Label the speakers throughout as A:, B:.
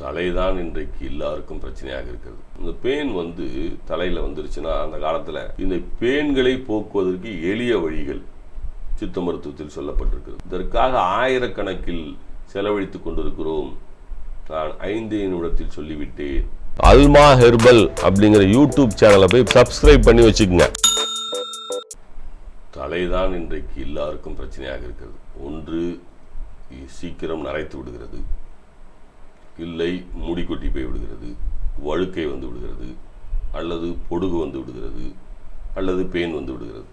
A: தலைதான் இன்றைக்கு எல்லாருக்கும் பிரச்சனையாக இருக்கிறது. இந்த பேன் வந்து தலையில் வந்துருச்சுன்னா அந்த காலத்தில் இந்த பேன்களை போக்குவதற்கு எளிய வழிகள் சித்த மருத்துவத்தில் சொல்லப்பட்டிருக்கிறது. இதற்காக ஆயிரக்கணக்கில் செலவழித்துக் கொண்டிருக்கிறோம். நான் ஐந்தே நிமிடத்தில் சொல்லிவிட்டேன். அல்மா ஹெர்பல் அப்படிங்கிற யூடியூப் சேனலை போய் சப்ஸ்கிரைப் பண்ணி வச்சுக்கோங்க. தலைதான் இன்றைக்கு எல்லாருக்கும் பிரச்சனையாக இருக்கிறது. ஒன்று சீக்கிரம் நரைத்து விடுகிறது. இல்லை முடி கொட்டி போய் விடுகிறது வழுக்கை வந்து விடுகிறது அல்லது பொடுகு வந்து விடுகிறது அல்லது பேன் வந்து விடுகிறது.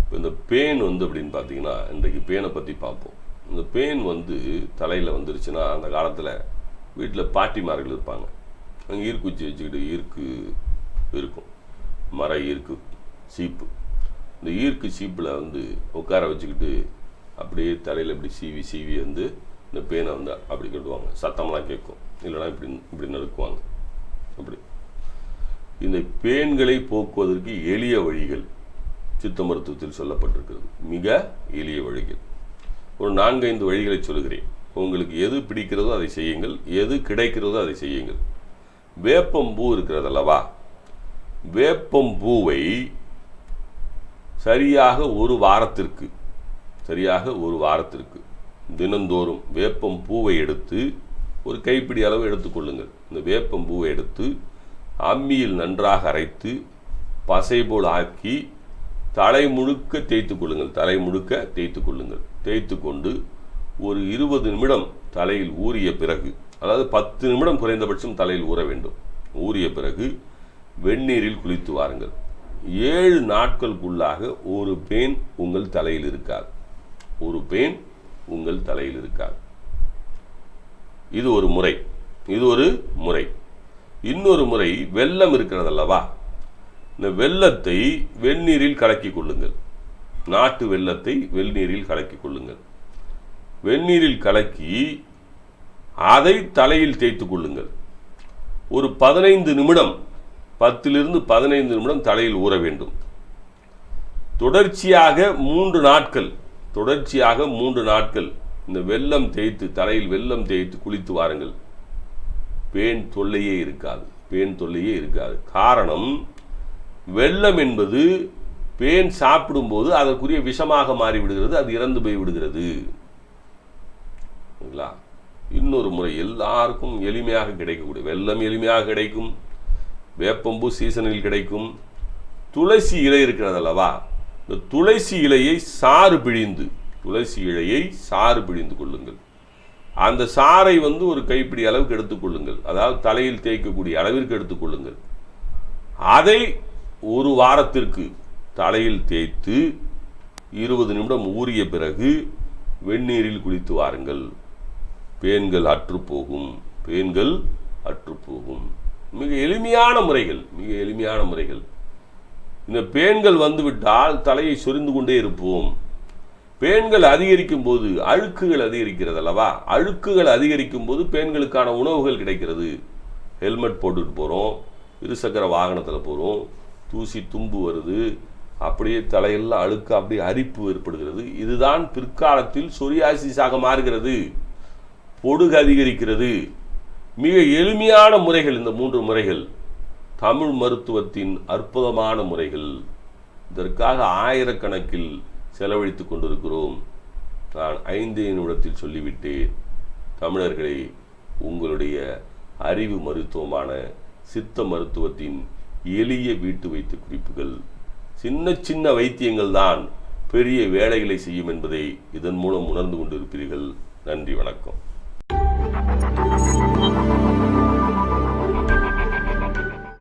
A: இப்போ இந்த பேன் வந்து அப்படின்னு பார்த்தீங்கன்னா இன்றைக்கு பேனை பற்றி பார்ப்போம். இந்த பேன் வந்து தலையில் வந்துருச்சுன்னா அந்த காலத்தில் வீட்டில் பாட்டிமார்கள் இருப்பாங்க. அங்கே ஈர்க்குச்சி வச்சுக்கிட்டு ஈர்க்கு இருக்கும். மர ஈர்க்கு சீப்பு. இந்த ஈர்க்கு சீப்பில் வந்து உட்கார வச்சுக்கிட்டு அப்படியே தலையில் இப்படி சீவி சீவி வந்து இந்த பேனை வந்து அப்படி கட்டுவாங்க. சத்தம்லாம் கேட்கும். இல்லைன்னா இப்படி இப்படி நறுக்குவாங்க. அப்படி. இந்த பேன்களை போக்குவதற்கு எளிய வழிகள் சித்த மருத்துவத்தில் சொல்லப்பட்டிருக்கிறது. மிக எளிய வழிகள். ஒரு நான்கைந்து வழிகளை சொல்கிறேன் உங்களுக்கு எது பிடிக்கிறதோ அதை செய்யுங்கள். எது கிடைக்கிறதோ அதை செய்யுங்கள். வேப்பம்பூ இருக்கிறது அல்லவா? வேப்பம்பூவை சரியாக ஒரு வாரத்திற்கு சரியாக ஒரு வாரத்திற்கு தினந்தோறும் வேப்பம் பூவை எடுத்து ஒரு கைப்பிடி அளவு எடுத்துக்கொள்ளுங்கள் இந்த வேப்பம் பூவை எடுத்து அம்மியில் நன்றாக அரைத்து பசை போல் ஆக்கி தலை முழுக்க தேய்த்து கொள்ளுங்கள். தலை முழுக்க தேய்த்து கொள்ளுங்கள். தேய்த்து கொண்டு ஒரு இருபது நிமிடம் தலையில் ஊறிய பிறகு அதாவது பத்து நிமிடம் குறைந்தபட்சம் தலையில் ஊற வேண்டும். ஊறிய பிறகு வெந்நீரில் குளித்து வாருங்கள். ஏழு நாட்களுக்குள்ளாக ஒரு பேன் உங்கள் தலையில் இருக்காது. ஒரு பேன் உங்கள் தலையில் இருக்காது. இது ஒரு முறை. இது ஒரு முறை. இன்னொரு முறை வெள்ளம் இருக்கிறது அல்லவா இந்த வெள்ளத்தை வெந்நீரில் கலக்கி கொள்ளுங்கள். நாட்டு வெள்ளத்தை வெந்நீரில் கலக்கி கொள்ளுங்கள். வெந்நீரில் கலக்கி அதை தலையில் தேய்த்து கொள்ளுங்கள். ஒரு பதினைந்து நிமிடம் பத்திலிருந்து பதினைந்து நிமிடம் தலையில் ஊற வேண்டும். தொடர்ச்சியாக மூன்று நாட்கள் தொடர்ச்சியாக மூன்று நாட்கள் இந்த வெள்ளம் தேய்த்து தலையில் வெள்ளம் தேய்த்து குளித்து வாருங்கள். பேன் தொல்லையே இருக்காது பேன் தொல்லையே இருக்காது. காரணம் வெள்ளம் என்பது பேன் சாப்பிடும்போது அதற்குரிய விஷமாக மாறி விடுகிறது அது இறந்து போய் விடுகிறது. சரிங்களா இன்னொரு முறை எல்லாருக்கும் எளிமையாக கிடைக்கக்கூடிய வெள்ளம் எளிமையாக கிடைக்கும் வேப்பம்பூ சீசனில் கிடைக்கும் துளசி இலை இருக்கிறது அல்லவா? இந்த துளசி இலையை சாறு பிழிந்து துளசி இலையை சாறு பிழிந்து கொள்ளுங்கள். அந்த சாறை வந்து ஒரு கைப்பிடி அளவுக்கு எடுத்துக்கொள்ளுங்கள் அதாவது தலையில் தேய்க்கக்கூடிய அளவிற்கு எடுத்துக்கொள்ளுங்கள் அதை ஒரு வாரத்திற்கு தலையில் தேய்த்து இருபது நிமிடம் ஊறிய பிறகு வெந்நீரில் குளித்து வாருங்கள். பேன்கள் அற்றுப்போகும் பேன்கள் அற்றுப்போகும். மிக எளிமையான முறைகள் மிக எளிமையான முறைகள். இந்த பேன்கள் வந்துவிட்டால் தலையை சொரிந்து கொண்டே இருப்போம். பேன்கள் அதிகரிக்கும் போது அழுக்குகள் அதிகரிக்கிறது அல்லவா? அழுக்குகள் அதிகரிக்கும் போது பேன்களுக்கான உணவுகள் கிடைக்கிறது. ஹெல்மெட் போட்டுட்டு போகிறோம் இருசக்கர வாகனத்தில் போகிறோம் தூசி தும்பு வருது அப்படியே தலையெல்லாம் அழுக்கு அப்படியே அரிப்பு ஏற்படுகிறது. இதுதான் பிற்காலத்தில் சொரியாசிஸாக மாறுகிறது. பொடுகு அதிகரிக்கிறது. மிக எளிமையான முறைகள் இந்த மூன்று முறைகள். தமிழ் மருத்துவத்தின் அற்புதமான முறைகள் இதற்காக ஆயிரக்கணக்கில் செலவழித்துக் கொண்டிருக்கிறோம். நான் ஐந்து நிமிடத்தில் சொல்லிவிட்டேன் தமிழர்களை உங்களுடைய அறிவு மருத்துவமான சித்த மருத்துவத்தின் எளிய வீட்டு வைத்து குறிப்புகள். சின்ன சின்ன வைத்தியங்கள் தான் பெரிய வேலைகளை செய்யும் என்பதை இதன் மூலம் உணர்ந்து கொண்டிருப்பீர்கள். நன்றி வணக்கம்.